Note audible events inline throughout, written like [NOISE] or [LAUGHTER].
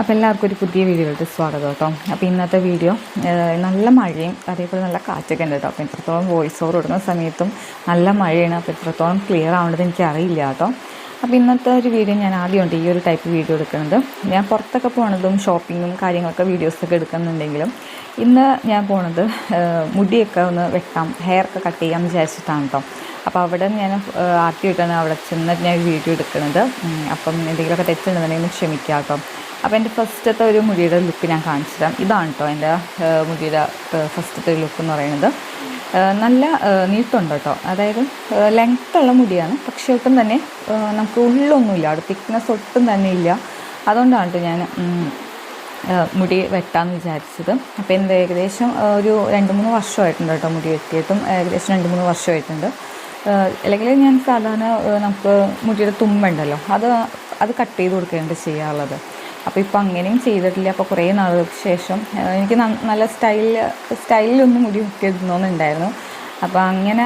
അപ്പോൾ എല്ലാവർക്കും ഒരു പുതിയ വീഡിയോയിലോട്ട് സ്വാഗതം കേട്ടോ. അപ്പോൾ ഇന്നത്തെ വീഡിയോ നല്ല മഴയും അതേപോലെ നല്ല കാറ്റൊക്കെ ഉണ്ട് കേട്ടോ. അപ്പോൾ എത്രത്തോളം വോയിസ് ഓവർ ഇടുന്ന സമയത്തും നല്ല മഴയാണ്. അപ്പോൾ എത്രത്തോളം ക്ലിയർ ആവേണ്ടത് എനിക്കറിയില്ല കേട്ടോ. അപ്പോൾ ഇന്നത്തെ ഒരു വീഡിയോ ഞാൻ ആദ്യമുണ്ട് ഈ ഒരു ടൈപ്പ് വീഡിയോ എടുക്കുന്നത്. ഞാൻ പുറത്തൊക്കെ പോണതും ഷോപ്പിങ്ങും കാര്യങ്ങളൊക്കെ വീഡിയോസൊക്കെ എടുക്കുന്നുണ്ടെങ്കിലും ഇന്ന് ഞാൻ പോണത് മുടിയൊക്കെ ഒന്ന് വെട്ടാം ഹെയർ ഒക്കെ കട്ട് ചെയ്യാമെന്ന് വിചാരിച്ചിട്ടാണ് കേട്ടോ. അപ്പോൾ അവിടെ ഞാൻ ആദ്യമായിട്ടാണ് അവിടെ ചെന്ന് ഞാൻ വീഡിയോ എടുക്കുന്നത്. അപ്പം എന്തെങ്കിലുമൊക്കെ തെറ്റുണ്ടെന്നുണ്ടെങ്കിൽ ക്ഷമിക്കാം കേട്ടോ. അപ്പോൾ എന്റെ ഫസ്റ്റത്തെ ഒരു മുടിയുടെ ലുക്ക് ഞാൻ കാണിച്ചു തരാം. ഇതാണ് കേട്ടോ എന്റെ മുടിയുടെ ഫസ്റ്റത്തെ ലുക്ക് എന്ന് പറയുന്നത്. നല്ല നീട്ടുണ്ട് കേട്ടോ അതായത് ലെങ്ത് ഉള്ള മുടിയാണ്. പക്ഷേ ഒട്ടും തന്നെ നമുക്ക് ഉള്ളൊന്നുമില്ല. അവിടെ തിക്നെസ് ഒട്ടും തന്നെ ഇല്ല. അതുകൊണ്ടാണ് കേട്ടോ ഞാൻ മുടി വെട്ടാമെന്ന് വിചാരിച്ചത്. അപ്പോൾ എന്റെ ഏകദേശം ഒരു രണ്ട് മൂന്ന് വർഷമായിട്ടുണ്ട് കേട്ടോ മുടി വെട്ടിയിട്ടും. ഏകദേശം രണ്ട് മൂന്ന് വർഷമായിട്ടുണ്ട്. അല്ലെങ്കിൽ ഞാൻ സാധാരണ നമുക്ക് മുടിയുടെ തുമ്പുണ്ടല്ലോ. അത് അത് കട്ട് ചെയ്ത് കൊടുക്കുകയാണ് ചെയ്യാറുള്ളത്. അപ്പോൾ ഇപ്പോൾ അങ്ങനെയും ചെയ്തിട്ടില്ല. അപ്പോൾ കുറേ നാളുകൾക്ക് ശേഷം എനിക്ക് നല്ല സ്റ്റൈലിൽ സ്റ്റൈലിലൊന്നും മുടി വെട്ടിയിരുന്നോന്നുണ്ടായിരുന്നു അപ്പോൾ അങ്ങനെ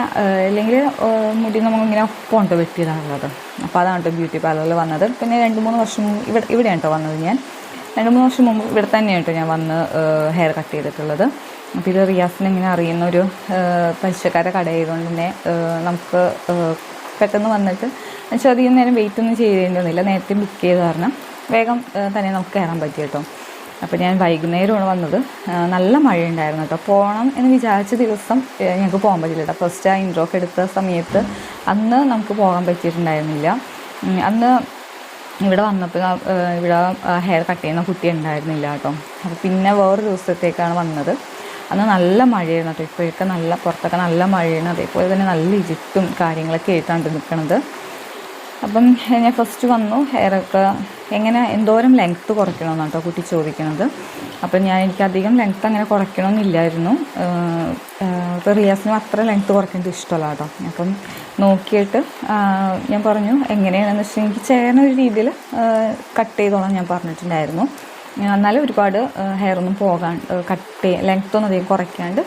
അല്ലെങ്കിൽ മുടി നമ്മളിങ്ങനെ ഒപ്പമുണ്ട് വെട്ടിയതാണുള്ളത്. അപ്പോൾ അതാണ് കേട്ടോ ബ്യൂട്ടി പാർലറിൽ വന്നത്. പിന്നെ രണ്ട് മൂന്ന് വർഷം ഇവിടെ ഇവിടെയാണ് കേട്ടോ വന്നത് ഞാൻ. രണ്ട് മൂന്ന് വർഷം മുമ്പ് ഇവിടെ തന്നെയാണ് കേട്ടോ ഞാൻ വന്ന് ഹെയർ കട്ട് ചെയ്തിട്ടുള്ളത്. അപ്പോൾ ഇത് റിയാസിന് ഇങ്ങനെ അറിയുന്ന ഒരു പലിശക്കാരെ പലിശക്കാരുടെ കടയായതുകൊണ്ട് തന്നെ നമുക്ക് പെട്ടെന്ന് വന്നിട്ട് എന്നുവെച്ചാൽ അധികം നേരം വെയിറ്റ് ഒന്നും ചെയ്തേണ്ടൊന്നുമില്ല നേരത്തെ ബുക്ക് ചെയ്ത് കാരണം. വേഗം തന്നെ നമുക്ക് കയറാൻ പറ്റി കേട്ടോ. അപ്പോൾ ഞാൻ വൈകുന്നേരമാണ് വന്നത്. നല്ല മഴയുണ്ടായിരുന്നു കേട്ടോ. പോകണം എന്ന് വിചാരിച്ച ദിവസം ഞങ്ങൾക്ക് പോകാൻ പറ്റില്ല കേട്ടോ. ഫസ്റ്റ് ആ ഇൻട്രോക്ക് എടുത്ത സമയത്ത് അന്ന് നമുക്ക് പോകാൻ പറ്റിയിട്ടുണ്ടായിരുന്നില്ല. അന്ന് ഇവിടെ വന്നപ്പോൾ ഇവിടെ ഹെയർ കട്ട് ചെയ്യുന്ന കുട്ടി ഉണ്ടായിരുന്നില്ല കേട്ടോ. അപ്പോൾ പിന്നെ വേറൊരു ദിവസത്തേക്കാണ് വന്നത്. അന്ന് നല്ല മഴയാണ് കേട്ടോ. ഇപ്പോഴൊക്കെ നല്ല പുറത്തൊക്കെ നല്ല മഴയാണ്. അതേപോലെ തന്നെ നല്ല ഇരുട്ടും കാര്യങ്ങളൊക്കെ ആയിട്ടാണ് നിൽക്കുന്നത് അപ്പം ഞാൻ ഫസ്റ്റ് വന്നു. ഹെയറൊക്കെ എങ്ങനെ എന്തോരം ലെങ്ത്ത് കുറയ്ക്കണമെന്നാണ് കേട്ടോ കുട്ടി ചോദിക്കുന്നത്. അപ്പം ഞാൻ എനിക്ക് അധികം ലെങ്ത്ത് അങ്ങനെ കുറയ്ക്കണമെന്നില്ലായിരുന്നു. ഇപ്പോൾ റിയാസിനും അത്ര ലെങ്ത്ത് കുറയ്ക്കുന്നത് ഇഷ്ടമല്ല കേട്ടോ അപ്പം നോക്കിയിട്ട് ഞാൻ പറഞ്ഞു എങ്ങനെയാണെന്ന് വെച്ചാൽ എനിക്ക് ചേർന്ന ഒരു രീതിയിൽ കട്ട് ചെയ്തോളാം ഞാൻ പറഞ്ഞിട്ടുണ്ടായിരുന്നു. എന്നാലും ഒരുപാട് ഹെയർ ഒന്നും പോകാൻ കട്ട് ലെങ്ത്ത് ഒന്നും അധികം കുറയ്ക്കാണ്ട്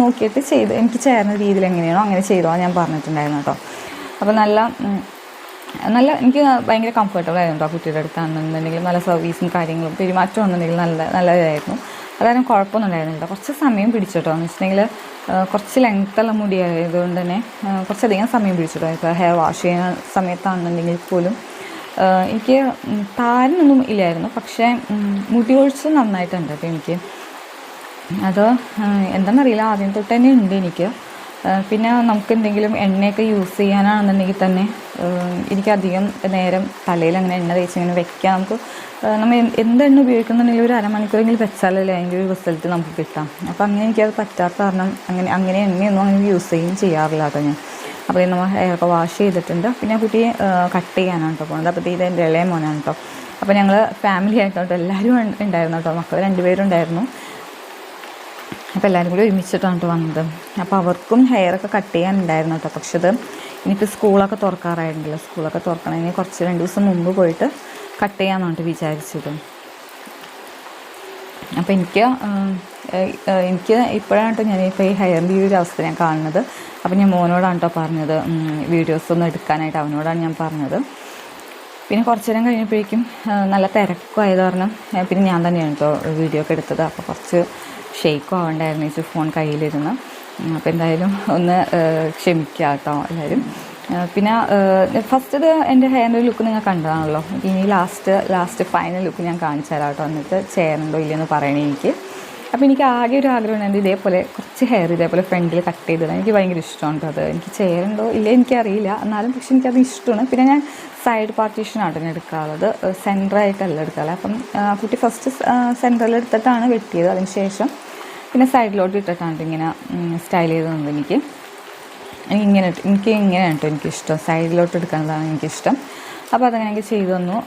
നോക്കിയിട്ട് ചെയ്ത് എനിക്ക് ചേർന്ന രീതിയിൽ എങ്ങനെയാണോ അങ്ങനെ ചെയ്തോളാം ഞാൻ പറഞ്ഞിട്ടുണ്ടായിരുന്നു കേട്ടോ അപ്പോൾ നല്ല നല്ല എനിക്ക് ഭയങ്കര കംഫർട്ടബിൾ ആയിരുന്നു കേട്ടോ കുട്ടിയുടെ അടുത്താണെന്നുണ്ടെങ്കിലും നല്ല സർവീസും കാര്യങ്ങളും പെരുമാറ്റം ഉണ്ടെന്നുണ്ടെങ്കിൽ നല്ല നല്ലതായിരുന്നു. അതായത് കുഴപ്പമൊന്നും ഉണ്ടായിരുന്നില്ല കുറച്ച് സമയം പിടിച്ചു കേട്ടോ എന്ന് വെച്ചിട്ടുണ്ടെങ്കിൽ കുറച്ച് ലെങ്ത്തുള്ള മുടി ആയതുകൊണ്ട് തന്നെ ആ, കുറച്ചധികം സമയം പിടിച്ചു കേട്ടോ ഇപ്പോൾ ഹെയർ വാഷ് ചെയ്യുന്ന സമയത്താണെന്നുണ്ടെങ്കിൽ പോലും എനിക്ക് താരനൊന്നും ഇല്ലായിരുന്നു. പക്ഷേ മുടി കൊഴിച്ച് നന്നായിട്ടുണ്ട് അപ്പോൾ എനിക്ക്. അത് എന്താണെന്നറിയില്ല. ആദ്യം തൊട്ട് തന്നെ ഉണ്ട് എനിക്ക്. ആ, പിന്നെ നമുക്ക് എന്തെങ്കിലും എണ്ണയൊക്കെ യൂസ് ചെയ്യാനാണെന്നുണ്ടെങ്കിൽ തന്നെ എനിക്കധികം നേരം തലയിൽ അങ്ങനെ എണ്ണ തേച്ച് ഇങ്ങനെ വെക്കാം. നമുക്ക് നമ്മൾ എന്ത് എണ്ണ ഉപയോഗിക്കുന്നുണ്ടെങ്കിൽ ഒരു അരമണിക്കൂറെങ്കിലും വെച്ചാലല്ലേ അതിന്റെ ഒരു റിസൾട്ട് നമുക്ക് കിട്ടാം. അപ്പോൾ അങ്ങനെ എനിക്കത് പറ്റാത്ത കാരണം അങ്ങനെ അങ്ങനെ എണ്ണയൊന്നും അങ്ങനെ യൂസ് ചെയ്യുകയും ചെയ്യാറില്ല കേട്ടോ ഞാൻ. അപ്പോൾ നമ്മൾ ഹെയറൊക്കെ വാഷ് ചെയ്തിട്ടുണ്ട്. പിന്നെ കുട്ടിയെ കട്ട് ചെയ്യാനാണ് കേട്ടോ പോകുന്നത് അപ്പോൾ ഇത് എന്റെ ഇളയ മോനാണ് കേട്ടോ. അപ്പോൾ ഞങ്ങൾ ഫാമിലി ആയിട്ടോ എല്ലാവരും ഉണ്ട്- ഉണ്ടായിരുന്നു കേട്ടോ. മക്കൾ രണ്ടുപേരും ഉണ്ടായിരുന്നു അപ്പോൾ എല്ലാവരും കൂടി ഒരുമിച്ചിട്ടാണ് വന്നത്. അപ്പോൾ അവർക്കും ഹെയറൊക്കെ കട്ട് ചെയ്യാനുണ്ടായിരുന്നു കേട്ടോ പക്ഷെ അത് ഇനിയിപ്പോൾ സ്കൂളൊക്കെ തുറക്കാറായിട്ടുണ്ടല്ലോ സ്കൂളൊക്കെ തുറക്കണമെങ്കിൽ കുറച്ച് രണ്ട് ദിവസം മുമ്പ് പോയിട്ട് കട്ട് ചെയ്യാമെന്നാണ് കേട്ടോ വിചാരിച്ചത്. അപ്പോൾ എനിക്ക് എനിക്ക് ഇപ്പോഴാണ് കേട്ടോ ഞാൻ ഇപ്പോൾ ഈ ഹെയറിന്റെ ഈ ഒരു അവസ്ഥ ഞാൻ കാണുന്നത്. അപ്പോൾ ഞാൻ മോനോടാണ് കേട്ടോ പറഞ്ഞത് വീഡിയോസ് ഒന്നും എടുക്കാനായിട്ട്. അവനോടാണ് ഞാൻ പറഞ്ഞത്. പിന്നെ കുറച്ച് നേരം കഴിഞ്ഞപ്പോഴേക്കും നല്ല നല്ല തിരക്കുമായത് കാരണം പിന്നെ ഞാൻ തന്നെയാണ് കേട്ടോ വീഡിയോ ഒക്കെ എടുത്തത്. അപ്പോൾ കുറച്ച് ഷെയ്ക്കും ആവണ്ടായിരുന്നു ഈ ഫോൺ കയ്യിലിരുന്ന്. അപ്പോൾ എന്തായാലും ഒന്ന് ക്ഷമിക്കുക കേട്ടോ എല്ലാവരും പിന്നെ ഫസ്റ്റ് ഇത് എന്റെ ഹെയറിന്റെ ലുക്ക് നിങ്ങൾ കണ്ടതാണല്ലോ. ഇനി ലാസ്റ്റ് ലാസ്റ്റ് ഫൈനൽ ലുക്ക് ഞാൻ കാണിച്ചു തരാം കേട്ടോ എന്നിട്ട് ചേരണ്ടോ ഇല്ലയെന്ന് പറയണേ എനിക്ക്. അപ്പോൾ എനിക്ക് ആകെ ഒരു ആഗ്രഹം ഉണ്ടായിരുന്നു ഇതേപോലെ കുറച്ച് ഹെയർ ഇതേപോലെ ഫ്രണ്ടിൽ കട്ട് ചെയ്തിടാൻ. എനിക്ക് ഭയങ്കര ഇഷ്ടമാണ് അത്. എനിക്ക് ചേരുണ്ടോ ഇല്ല എനിക്കറിയില്ല. എന്നാലും പക്ഷെ എനിക്കത് ഇഷ്ടമാണ്. പിന്നെ ഞാൻ സൈഡ് പാർട്ടീഷനാണ് ഞാൻ എടുക്കാറുള്ളത്. സെന്ററായിട്ടല്ല എടുക്കാറ്. അപ്പം കുട്ടി ഫസ്റ്റ് സെന്ററിൽ എടുത്തിട്ടാണ് വെട്ടിയത് അതിന് ശേഷം പിന്നെ സൈഡിലോട്ട് ഇട്ടിട്ടാണ് ഇങ്ങനെ സ്റ്റൈൽ ചെയ്ത് തന്നത് എനിക്ക്. എനിക്ക് ഇങ്ങനെ എനിക്ക് ഇങ്ങനെയാണ് കേട്ടോ എനിക്കിഷ്ടം സൈഡിലോട്ട് എടുക്കുന്നതാണ് എനിക്കിഷ്ടം. അപ്പോൾ അതങ്ങനെ എനിക്ക് ചെയ്തു തന്നു.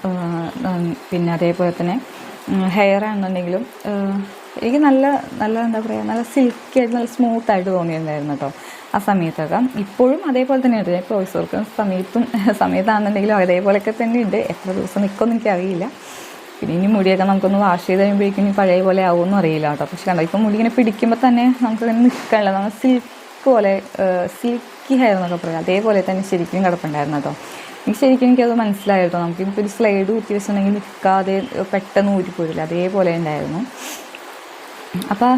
പിന്നെ അതേപോലെ തന്നെ ഹെയർ ആണെന്നുണ്ടെങ്കിലും എനിക്ക് നല്ല നല്ല എന്താ പറയുക നല്ല സിൽക്കി ആയിട്ട് നല്ല സ്മൂത്ത് ആയിട്ട് തോന്നിയിട്ടുണ്ടായിരുന്നു കേട്ടോ ആ സമയത്തൊക്കെ. ഇപ്പോഴും അതേപോലെ തന്നെ ഉണ്ട്. ഇപ്പോൾ വോയിസ് സമയത്തും സമയത്താണെന്നുണ്ടെങ്കിലും അതേപോലെയൊക്കെ തന്നെ ഉണ്ട്. എത്ര ദിവസം നിൽക്കുമെന്ന് എനിക്കറിയില്ല. പിന്നെ ഇനി മുടിയൊക്കെ നമുക്കൊന്ന് വാഷ് ചെയ്ത് കഴിയുമ്പോഴേക്കും പഴയ പോലെ ആവുമെന്ന് അറിയില്ല കേട്ടോ. പക്ഷെ കണ്ടോ ഇപ്പം മുടി ഇങ്ങനെ പിടിക്കുമ്പോൾ തന്നെ നമുക്കിങ്ങനെ നിൽക്കാനുള്ള നമ്മൾ സിൽക്ക് പോലെ സിൽക്കി ഹെയർ എന്നൊക്കെ പറയാം. അതേപോലെ തന്നെ ശരിക്കും കിടപ്പുണ്ടായിരുന്നു കേട്ടോ. എനിക്ക് ശരിക്കും എനിക്കത് മനസ്സിലായിട്ടോ നമുക്ക് ഇപ്പോൾ ഒരു സ്ലൈഡ് കുത്തി വെച്ചിട്ടുണ്ടെങ്കിൽ നിൽക്കാതെ പെട്ടെന്ന് ഊറ്റിപ്പോയില്ല അതേപോലെ ഉണ്ടായിരുന്നു. അപ്പോൾ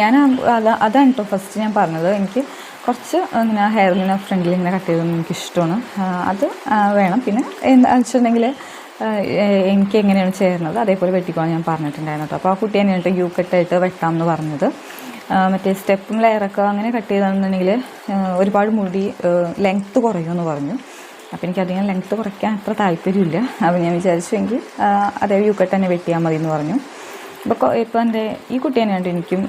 ഞാൻ അത് അതാണ് കേട്ടോ ഫസ്റ്റ് ഞാൻ പറഞ്ഞത്. എനിക്ക് കുറച്ച് ഇങ്ങനെ ഹെയർ ഫ്രണ്ടിൽ ഇങ്ങനെ കട്ട് ചെയ്തൊന്നും എനിക്ക് ഇഷ്ടമാണ്. അത് വേണം. പിന്നെ എന്താണെന്ന് വെച്ചിട്ടുണ്ടെങ്കിൽ എനിക്ക് എങ്ങനെയാണ് ചേരുന്നത്? അതേപോലെ വെട്ടിക്കോളാൻ ഞാൻ പറഞ്ഞിട്ടുണ്ടായിരുന്നു കേട്ടോ അപ്പോൾ ആ കുട്ടി തന്നെയാണ് യു കട്ടായിട്ട് വെട്ടാം എന്ന് പറഞ്ഞത്. മറ്റേ സ്റ്റെപ്പും ലെയറൊക്കെ അങ്ങനെ കട്ട് ചെയ്താണെന്നുണ്ടെങ്കിൽ ഒരുപാട് മുടി ലെങ്ത്ത് കുറയുമെന്ന് പറഞ്ഞു. അപ്പോൾ എനിക്ക് അധികം ലെങ്ത്ത് കുറയ്ക്കാൻ അത്ര താല്പര്യമില്ല. അപ്പോൾ ഞാൻ വിചാരിച്ചു എങ്കിൽ അതേ യു കട്ട് തന്നെ വെട്ടിയാൽ മതി എന്ന് പറഞ്ഞു. അപ്പോൾ ഇപ്പോൾ എന്റെ ഈ കുട്ടി തന്നെയാണ് എനിക്കും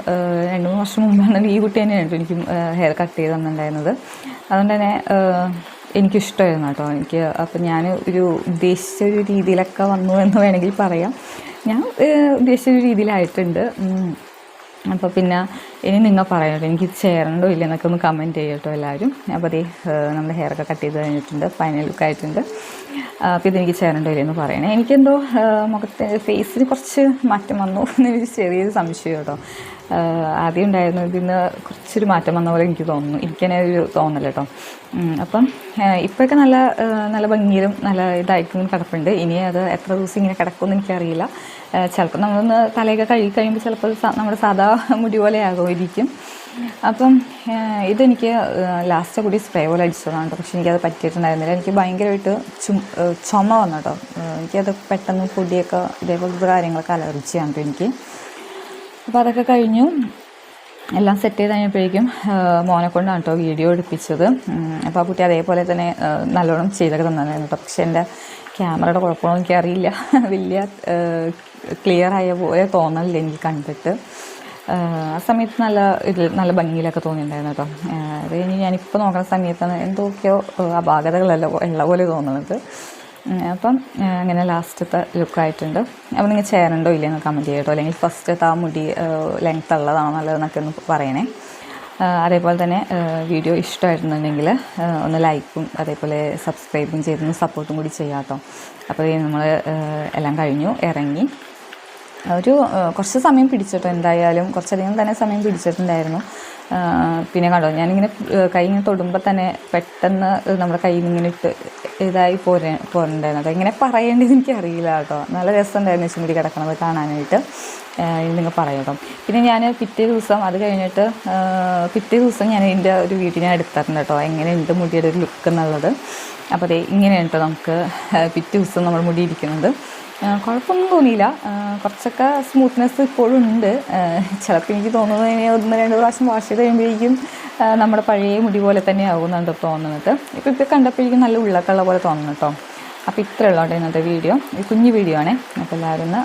രണ്ട് മൂന്ന് വർഷം മുമ്പാണ് ഈ കുട്ടി തന്നെയാണ് എനിക്കും ഹെയർ കട്ട് ചെയ്ത് തന്നിട്ടുണ്ടായിരുന്നത്. അതുകൊണ്ട് തന്നെ എനിക്കിഷ്ടമായിരുന്നു കേട്ടോ. എനിക്ക് അപ്പം ഞാൻ ഒരു ഉദ്ദേശിച്ച ഒരു രീതിയിലൊക്കെ വന്നു എന്ന് വേണമെങ്കിൽ പറയാം. ഞാൻ ഉദ്ദേശിച്ച ഒരു രീതിയിലായിട്ടുണ്ട്. അപ്പോൾ പിന്നെ ഇനി നിങ്ങൾ പറയട്ടോ എനിക്ക് ചേരണ്ടോ ഇല്ല എന്നൊക്കെ ഒന്ന് കമന്റ് ചെയ്യട്ടോ എല്ലാവരും അപ്പോൾ അതേ നമ്മൾ ഹെയർ ഒക്കെ കട്ട് ചെയ്ത് കഴിഞ്ഞിട്ടുണ്ട് ഫൈനൽ ലുക്ക് ആയിട്ടുണ്ട്. അപ്പോൾ ഇതെനിക്ക് ചേരണ്ടോ ഇല്ല എന്ന് പറയണേ. എനിക്കെന്തോ മുഖത്തെ ഫേസിന് കുറച്ച് മാറ്റം വന്നു എന്നൊരു ചെറിയൊരു സംശയം കേട്ടോ. ആദ്യം ഉണ്ടായിരുന്നു. ഇതിന് കുറച്ചൊരു മാറ്റം വന്ന പോലെ എനിക്ക് തോന്നുന്നു. എനിക്ക് തന്നെ ഒരു തോന്നൽ കേട്ടോ. അപ്പം ഇപ്പോഴൊക്കെ നല്ല നല്ല ഭംഗിയിലും നല്ല ഇതായിട്ടും കിടപ്പുണ്ട്. ഇനി അത് എത്ര ദിവസം ഇങ്ങനെ കിടക്കുമെന്ന് എനിക്കറിയില്ല. ചിലപ്പോൾ നമ്മളൊന്ന് തലയൊക്കെ കഴുകി കഴിയുമ്പോൾ ചിലപ്പോൾ നമ്മുടെ സാധാ മുടി പോലെ ആകുമായിരിക്കും. അപ്പം ഇതെനിക്ക് ലാസ്റ്റ് കൂടി സ്പ്രേ പോലെ അടിച്ചതാണ് കേട്ടോ. പക്ഷെ എനിക്കത് പറ്റിയിട്ടുണ്ടായിരുന്നില്ല. എനിക്ക് ഭയങ്കരമായിട്ട് ചും ചുമ വന്നു കേട്ടോ. എനിക്കത് പെട്ടെന്ന് പൊടിയൊക്കെ ഇതേപോലത്തെ കാര്യങ്ങളൊക്കെ അലർജിയാണ് കേട്ടോ എനിക്ക്. അപ്പോൾ അതൊക്കെ കഴിഞ്ഞു. എല്ലാം സെറ്റ് ചെയ്ത് കഴിഞ്ഞപ്പോഴേക്കും മോനെ കൊണ്ടാണ് കേട്ടോ വീഡിയോ എടുപ്പിച്ചത്. അപ്പോൾ ആ കുട്ടി അതേപോലെ തന്നെ നല്ലോണം ചെയ്തൊക്കെ തന്നതായിരുന്നു കേട്ടോ പക്ഷേ എന്റെ ക്യാമറയുടെ കുഴപ്പമൊന്നും എനിക്കറിയില്ല [LAUGHS] വലിയ ക്ലിയർ ആയ പോലെ തോന്നലില്ല എനിക്ക് കണ്ടിട്ട്. ആ, സമയത്ത് നല്ല ഇതിൽ നല്ല ഭംഗിയിലൊക്കെ തോന്നിയിട്ടുണ്ടായിരുന്നു കേട്ടോ അത് കഴിഞ്ഞ് ഞാനിപ്പോൾ നോക്കുന്ന സമയത്താണ് എന്തൊക്കെയോ അപാകതകളല്ല ഉള്ള പോലെ തോന്നുന്നത് അപ്പം അങ്ങനെ ലാസ്റ്റത്തെ ലുക്കായിട്ടുണ്ട്. അപ്പോൾ നിങ്ങൾ ചേരണ്ടോ ഇല്ലയെന്ന് കമന്റ് ചെയ്യട്ടോ അല്ലെങ്കിൽ ഫസ്റ്റത്തെ ആ മുടി ലെങ്ത് ഉള്ളതാണോ നല്ലതെന്നൊക്കെ ഒന്ന് പറയണേ. അതേപോലെ തന്നെ വീഡിയോ ഇഷ്ടമായിരുന്നുണ്ടെങ്കിൽ ഒന്ന് ലൈക്കും അതേപോലെ സബ്സ്ക്രൈബും ചെയ്തൊന്ന് സപ്പോർട്ടും കൂടി ചെയ്യാട്ടോ അപ്പോൾ നമ്മൾ എല്ലാം കഴിഞ്ഞു ഇറങ്ങി. ഒരു കുറച്ച് സമയം പിടിച്ചിട്ടോ എന്തായാലും. കുറച്ചധികം തന്നെ സമയം പിടിച്ചിട്ടുണ്ടായിരുന്നു. പിന്നെ കണ്ടോ ഞാനിങ്ങനെ കൈ ഇങ്ങനെ തൊടുമ്പോൾ തന്നെ പെട്ടെന്ന് നമ്മുടെ കയ്യിൽ ഇങ്ങനെ ഇട്ട് ഇതായി പോരേ പോരണ്ടായിരുന്നു. അതെങ്ങനെ എങ്ങനെ പറയേണ്ടത് എനിക്കറിയില്ല കേട്ടോ. നല്ല രസമുണ്ടായിരുന്നു ചുമടി കിടക്കണത് കാണാനായിട്ട്. നിങ്ങൾ പറയണം കേട്ടോ. പിന്നെ ഞാൻ പിറ്റേ ദിവസം അത് കഴിഞ്ഞിട്ട് പിറ്റേ ദിവസം ഞാൻ എന്റെ ഒരു വീടിനെ എടുത്തിട്ടുണ്ട് കേട്ടോ. എങ്ങനെയുണ്ട് മുടിയുടെ ഒരു ലുക്ക് എന്നുള്ളത്. അപ്പോൾ അതെ ഇങ്ങനെയാണ് കേട്ടോ നമുക്ക് പിറ്റേ ദിവസം നമ്മൾ മുടി ഇരിക്കുന്നത് കുഴപ്പമൊന്നും തോന്നിയില്ല. കുറച്ചൊക്കെ സ്മൂത്ത്നെസ് ഇപ്പോഴും ഉണ്ട്. ചിലപ്പോൾ എനിക്ക് തോന്നുന്നത് ഇനി ഒന്ന് രണ്ട് പ്രാവശ്യം വാഷ് ചെയ്ത് കഴിയുമ്പോഴേക്കും നമ്മുടെ പഴയ മുടി പോലെ തന്നെ ആകുമെന്നാണ് ട്ടോ തോന്നുന്നത്. ഇപ്പോൾ ഇപ്പോൾ കണ്ടപ്പോഴേക്കും നല്ല ഉള്ളക്കുള്ള പോലെ തോന്നുന്നു കേട്ടോ അപ്പോൾ ഇത്രയുള്ള ഇന്നത്തെ വീഡിയോ ഈ കുഞ്ഞു വീഡിയോ ആണേ. അപ്പോൾ എല്ലാവരും ഒന്ന്